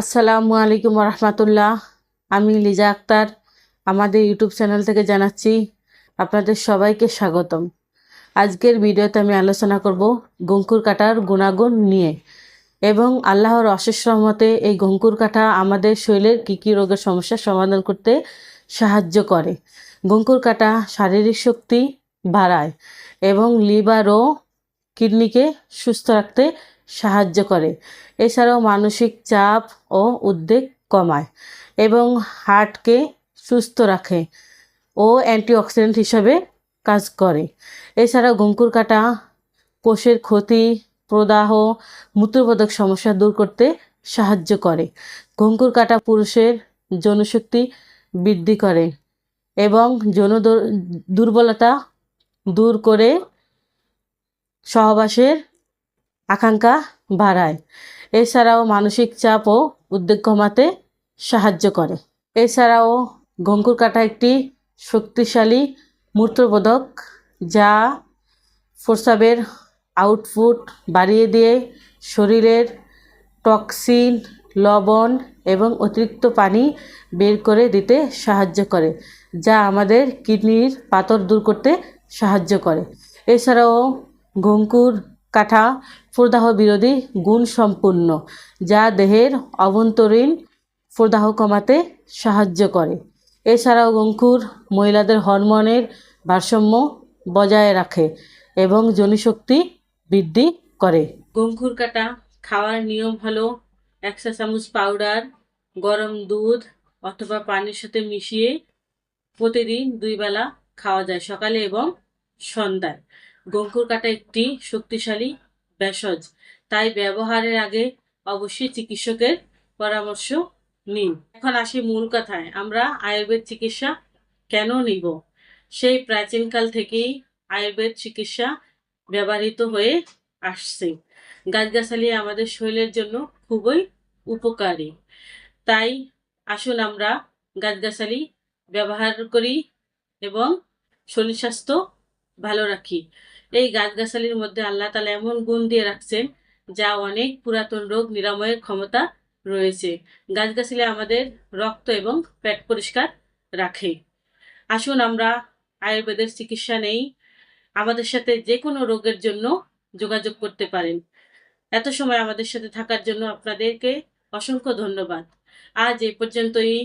আসসালামু আলাইকুম রহমতুল্লাহ। আমি লিজা আক্তার, আমাদের ইউটিউব চ্যানেল থেকে জানাচ্ছি আপনাদের সবাইকে স্বাগতম। আজকের ভিডিওতে আমি আলোচনা করব গঙ্কুর কাটার গুণাগুণ নিয়ে এবং আল্লাহর অশেষ রহমতে এই গঙ্কুর কাটা আমাদের শরীরের কী কী রোগের সমস্যার সমাধান করতে সাহায্য করে। গঙ্কুর কাটা শারীরিক শক্তি বাড়ায় এবং লিভার ও কিডনিকে সুস্থ রাখতে সাহায্য করে। এছাড়াও মানসিক চাপ ও উদ্বেগ কমায় এবং হার্টকে সুস্থ রাখে ও অ্যান্টিঅক্সিডেন্ট হিসাবে কাজ করে। এছাড়াও গঙ্কুর কাটা, কোষের ক্ষতি, প্রদাহ মূত্রবোধক সমস্যা দূর করতে সাহায্য করে। গঙ্কুর কাটা পুরুষের যৌনশক্তি বৃদ্ধি করে এবং যৌন দুর- দুর্বলতা দূর করে সহবাসের আকাঙ্ক্ষা বাড়ায়। এছাড়াও মানসিক চাপ ও উদ্বেগ কমাতে সাহায্য করে। এছাড়াও গঙ্কুর কাটা একটি শক্তিশালী মূত্রবোধক যা প্রস্রাবের আউটপুট বাড়িয়ে দিয়ে শরীরের টক্সিন, লবণ এবং অতিরিক্ত পানি বের করে দিতে সাহায্য করে, যা আমাদের কিডনির পাথর দূর করতে সাহায্য করে। এছাড়াও গঙ্কুর কাঠা প্রদাহ বিরোধী গুণ সম্পূর্ণ, যা দেহের অভ্যন্তরীণ প্রদাহ কমাতে সাহায্য করে। এছাড়াও গঙ্কুর মহিলাদের হরমোনের ভারসাম্য বজায় রাখে এবং জনশক্তি বৃদ্ধি করে। গঙ্কুর কাটা খাওয়ার নিয়ম হলো একশো চামচ পাউডার গরম দুধ অথবা পানির সাথে মিশিয়ে প্রতিদিন দুই বেলা খাওয়া যায়, সকালে এবং সন্ধ্যায়। গঙ্কুর কাটা একটি শক্তিশালী ভেষজ। তাই ব্যবহারের আগে অবশ্যই চিকিৎসকের পরামর্শ নিন। এখন আসি মূল কথায়। আমরা আয়ুর্বেদ চিকিৎসা কেন নিব? সেই প্রাচীনকাল থেকেই আয়ুর্বেদ চিকিৎসা ব্যবহৃত হয়ে আসছে। গাছগাছালি আমাদের শরীরের জন্য খুবই উপকারী। তাই আসুন আমরা গাছগাছালি ব্যবহার করি এবং শরীর স্বাস্থ্য ভালো রাখি। এই গাছগাছালির মধ্যে আল্লাহ তালা এমন গুণ দিয়ে রাখছেন, যা অনেক পুরাতন রোগ নিরাময়ের ক্ষমতা রয়েছে। গাছগাছালি আমাদের রক্ত এবং পেট পরিষ্কার রাখে। আসুন আমরা আয়ুর্বেদের চিকিৎসা নেই, আমাদের সাথে যে কোনো রোগের জন্য যোগাযোগ করতে পারেন। এত সময় আমাদের সাথে থাকার জন্য আপনাদেরকে অসংখ্য ধন্যবাদ। আজ এই পর্যন্তই।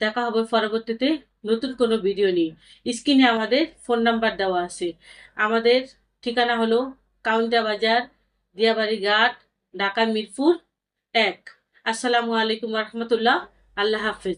দেখা হবে পরবর্তীতে। নতুন কোনো ভিডিও নিয়ে স্ক্রিনে আমাদের ফোন নাম্বার দেওয়া আছে। আমাদের ঠিকানা হলো কাউন্টা বাজার, দিয়াবাড়ি ঘাট, ঢাকা মিরপুর এক। আসসালামু আলাইকুম রহমতুল্লাহ। আল্লাহ হাফেজ।